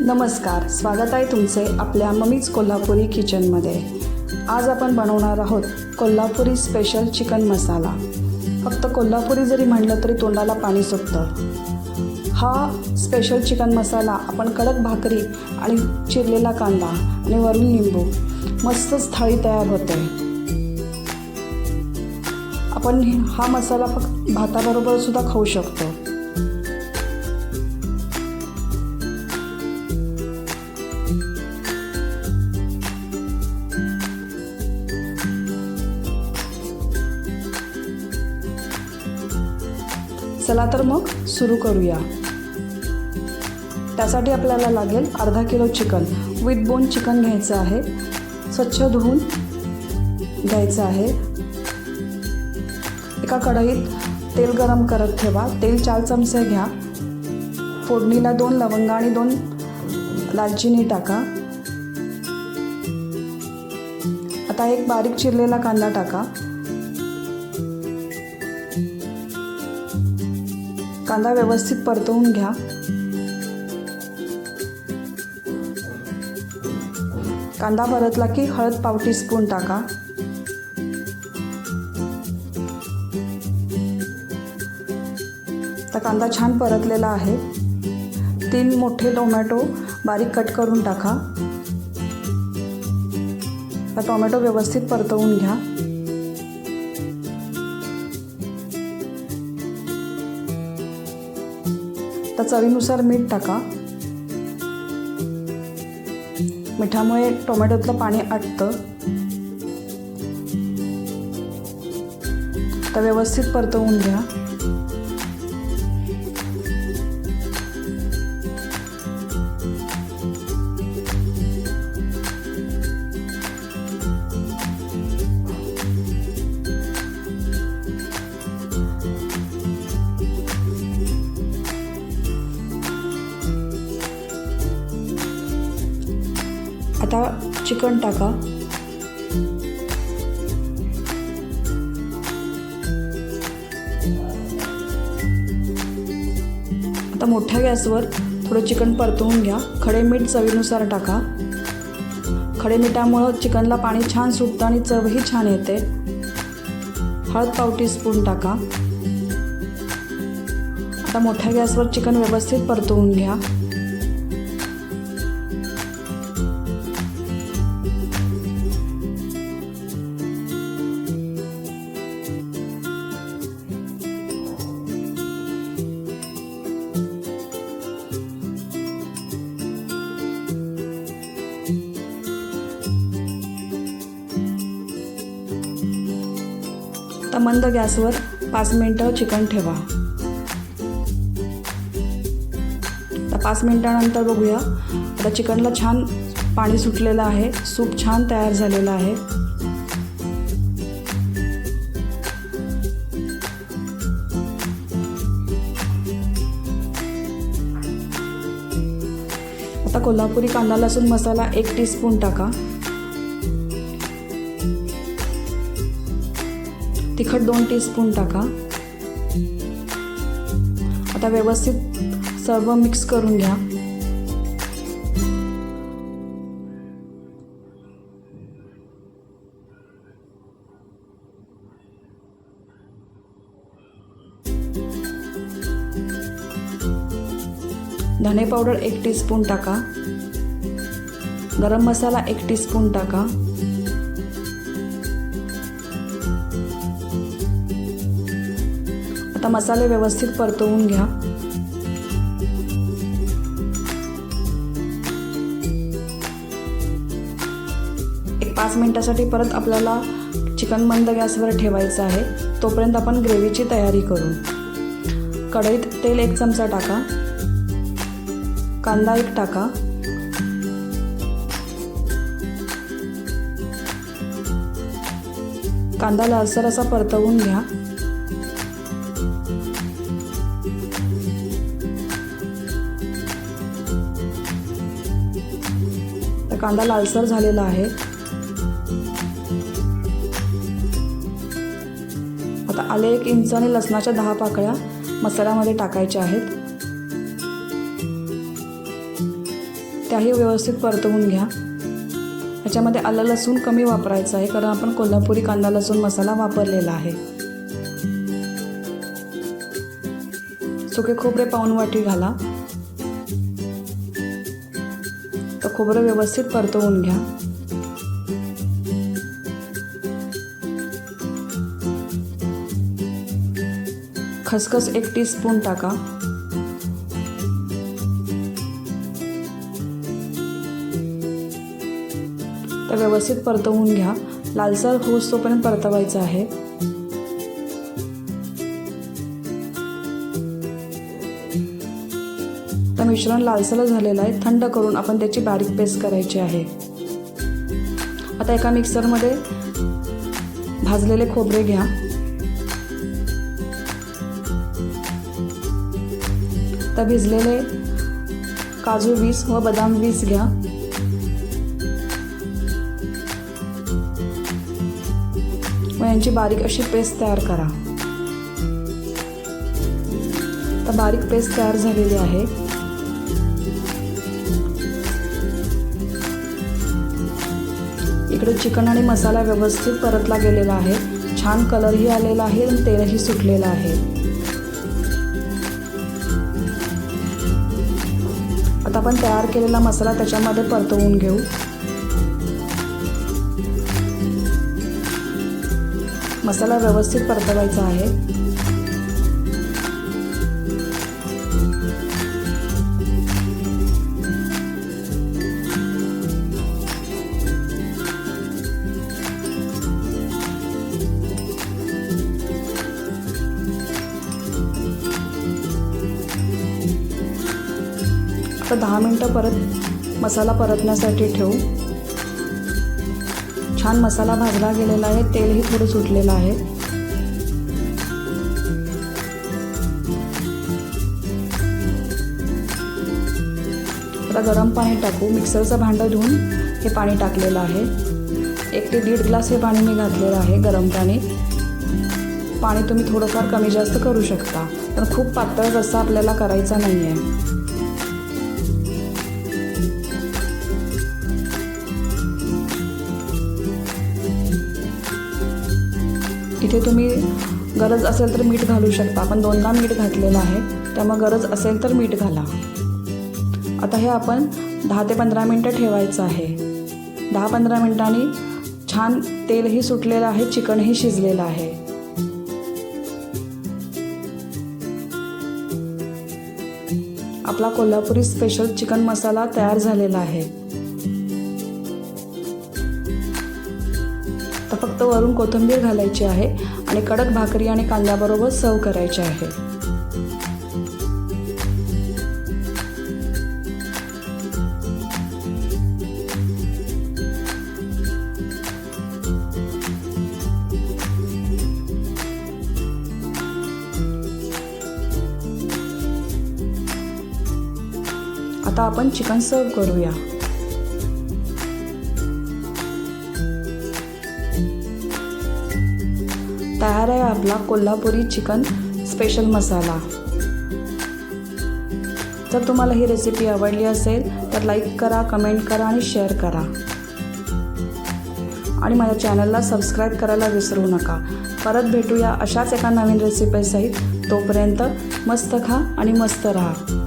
नमस्कार स्वागत आहे तुमचे आपल्या मम्मीज कोल्हापुरी किचनमध्ये. आज आपण बनवणार आहोत कोल्हापुरी स्पेशल चिकन मसाला फक्त कोल्हापुरी जरी म्हणलं तरी तोंडाला पाणी सुटतं. हा स्पेशल चिकन मसाला आपण कडक भाकरी आणि चिरलेला कांदा आणि वरून लिंबू मस्तच थाळी तयार होते आपण हा मसाला फक्त भाताबरोबर सुद्धा खाऊ शकतो. चला तर मग सुरू करूया. त्यासाठी आपल्याला लागेल अर्धा kilo chicken. With bone chicken घ्यायचं आहे. स्वच्छ धुवून घ्यायचं आहे. एका कढईत तेल गरम करत ठेवा. तेल चार चमचे घ्या. फोडणीला दोन लवंग आणि दोन दालचिनी टाका. आता एक बारीक चिरलेला कांदा टाका. कांदा व्यवस्थित परतवून घ्या. कांदा परतला की हळद पाव टीस्पून टाका. तर कांदा छान परतलेला आहे. तीन मोठे टोमॅटो बारीक कट करून टाका. तर टोमॅटो व्यवस्थित परतवून घ्या. चवीनुसार मीठ टाका. मिठामुळे टोमॅटोतलं पाणी आटतं. तर व्यवस्थित परतवून घ्या. आता चिकन टाका. आता मोठ्या गॅसवर थोडं चिकन परतवून घ्या. खडे मीठ चवीनुसार टाका. खडे मिठामुळं चिकनला पाणी छान सुटतं आणि चवही छान येते. हळद पाव टीस्पून टाका. आता मोठ्या गॅसवर चिकन व्यवस्थित परतवून घ्या. आता मंद गॅसवर पाच मिनटं चिकन ठेवा. आता पाच मिनटानंतर बघूया. आता चिकनला छान पाणी सुटलेलं आहे. सूप छान तयार झालेलं आहे. आता कोल्हापुरी कांदा लसूण मसाला एक टीस्पून टाका. तिखट दोन टीस्पून टाका. आता व्यवस्थित सर्व मिक्स करून घ्या. धने पावडर एक टीस्पून टाका. गरम मसाला एक टीस्पून टाका. आता मसाले व्यवस्थित परतवून घ्या. एक पाच मिनिटासाठी परत आपल्याला चिकन मंद गॅसवर ठेवायचं आहे. तोपर्यंत आपण ग्रेव्हीची तयारी करू. कढईत तेल एक चमचा टाका. कांदा एक टाका. कांदा लालसर असा परतवून घ्या. कांदा लालसर झालेला आहे. आता आले एक इंच आणि लसणाच्या दहा पाकळ्या मसाल्यामध्ये टाकायच्या आहेत. त्याही व्यवस्थित परतवून घ्या. ह्याच्यामध्ये आलं लसूण कमी वापरायचं आहे कारण आपण कोल्हापुरी कांदा लसूण मसाला वापरलेला आहे. सुके खोबरे पाऊन वाटी घाला. खोबरं व्यवस्थित परतवून घ्या. खसखस एक टीस्पून टाका. तर व्यवस्थित परतवून घ्या. लालसर होस तोपर्यंत परतवायचं आहे. मिश्रण लालसर झालेलं आहे थंड करून आपण त्याची बारीक पेस्ट करायची आहे. आता एका मिक्सरमध्ये भाजलेले खोबरे घ्या. तर भिजलेले काजू वीस व बदाम वीस घ्या. व यांची बारीक अशी पेस्ट तयार करा. तर बारीक पेस्ट तयार झालेली आहे. इकडे चिकन आणि मसाला व्यवस्थित परतला गेलेला आहे. छान कलरही आलेला आहे आणि तेलही सुटलेलं आहे. आता आपण तयार केलेला मसाला त्याच्यामध्ये परतवून घेऊ. मसाला व्यवस्थित परतवायचा आहे. दहा मिनटं परत मसाला परतण्यासाठी ठेवू. छान मसाला भाजला गेलेला आहे तेलही थोडं सुटलेलं आहे. आता गरम पाणी टाकू. मिक्सरचं भांडं धुवून हे पाणी टाकलेलं आहे. एक ते दीड ग्लास हे पाणी मी घातलेलं आहे गरम पाणी. पाणी तुम्ही थोडंफार कमी जास्त करू शकता. पण खूप पातळ रस्सा आपल्याला करायचा नाही आहे तिथे तुम्ही गरज असेल तर मीठ घालू शकता. आपण दोनदा मीठ घातलेलं आहे. त्यामुळे गरज असेल तर मीठ घाला. आता हे आपण दहा ते पंधरा मिनटं ठेवायचं आहे. दहा पंधरा मिनटांनी छान तेलही सुटलेलं आहे चिकनही शिजलेलं आहे. आपला कोल्हापुरी स्पेशल चिकन मसाला तयार झालेला आहे. फक्त वरून कोथिंबीर घालायची आहे आणि कडक भाकरी आणि कांद्याबरोबर सर्व करायचे आहे. आता आपण चिकन सर्व करूया. तयार आहे आपला कोल्हापुरी चिकन स्पेशल मसाला. जर तुम्हाला ही रेसिपी आवडली असेल तर लाईक करा कमेंट करा आणि शेअर करा. आणि माझ्या चॅनलला सबस्क्राईब करायला विसरू नका. परत भेटूया अशाच एका नवीन रेसिपीसहित तोपर्यंत मस्त खा आणि मस्त राहा.